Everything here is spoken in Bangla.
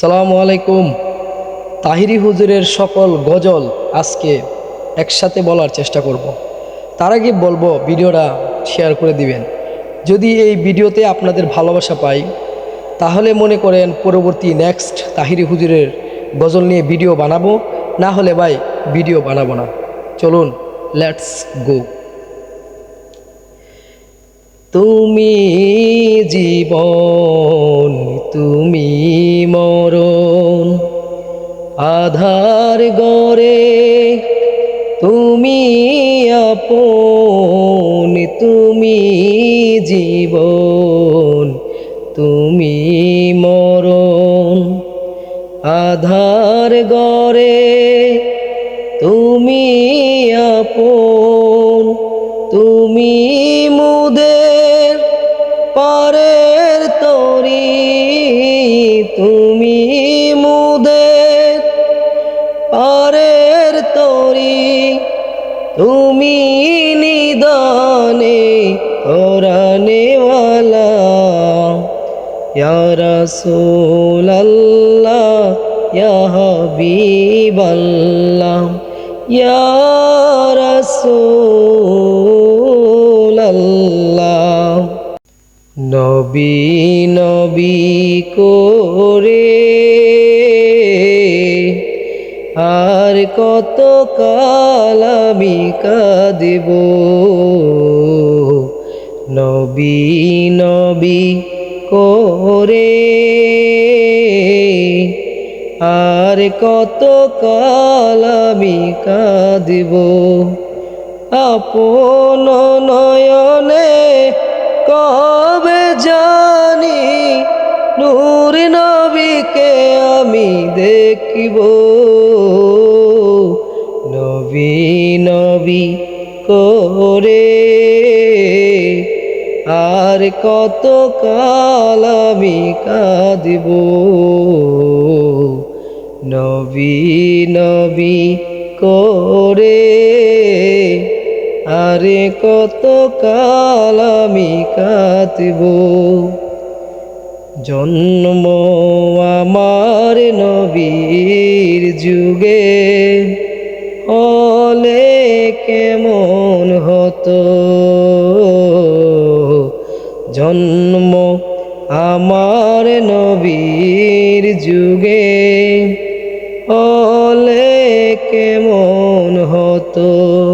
সালামু আলাইকুম। তাহিরি হুজুরের সকল গজল আজকে একসাথে বলার চেষ্টা করব। তার আগে বলব, ভিডিওটা শেয়ার করে দিবেন। যদি এই ভিডিওতে আপনাদের ভালোবাসা পাই, তাহলে মনে করেন পরবর্তী নেক্সট তাহিরি হুজুরের গজল নিয়ে ভিডিও বানাবো। না হলে ভাই, ভিডিও বানাবো না। চলুন লেটস গো তুমি জীবন, তুমি মরণ। আধার গরে তুমি আপন, তুমি জীবন, তুমি মরণ। আধার গরে তুমি আপন পারের তরি তুমি মুদের পারের তরি তুমি নিদানে ওরানেওয়ালা ইয়া রাসূলাল্লাহ ইয়া নবী নবী করে। আর কত কাল আমি কাঁদিব। নবী নবী করে। আর কত কাল আমি কাঁদিব। আপন নয়নে কবে জানি নূর নবীকে আমি দেখিব। নবী নবী করে আর কত কাল আমি কাঁদিব। নবী নবী করে আরে কত কাল আমি কাঁদিব? জন্ম আমার নবীর যুগে হলে কেমন হতো? জন্ম আমার নবীর যুগে হলে কেমন হতো?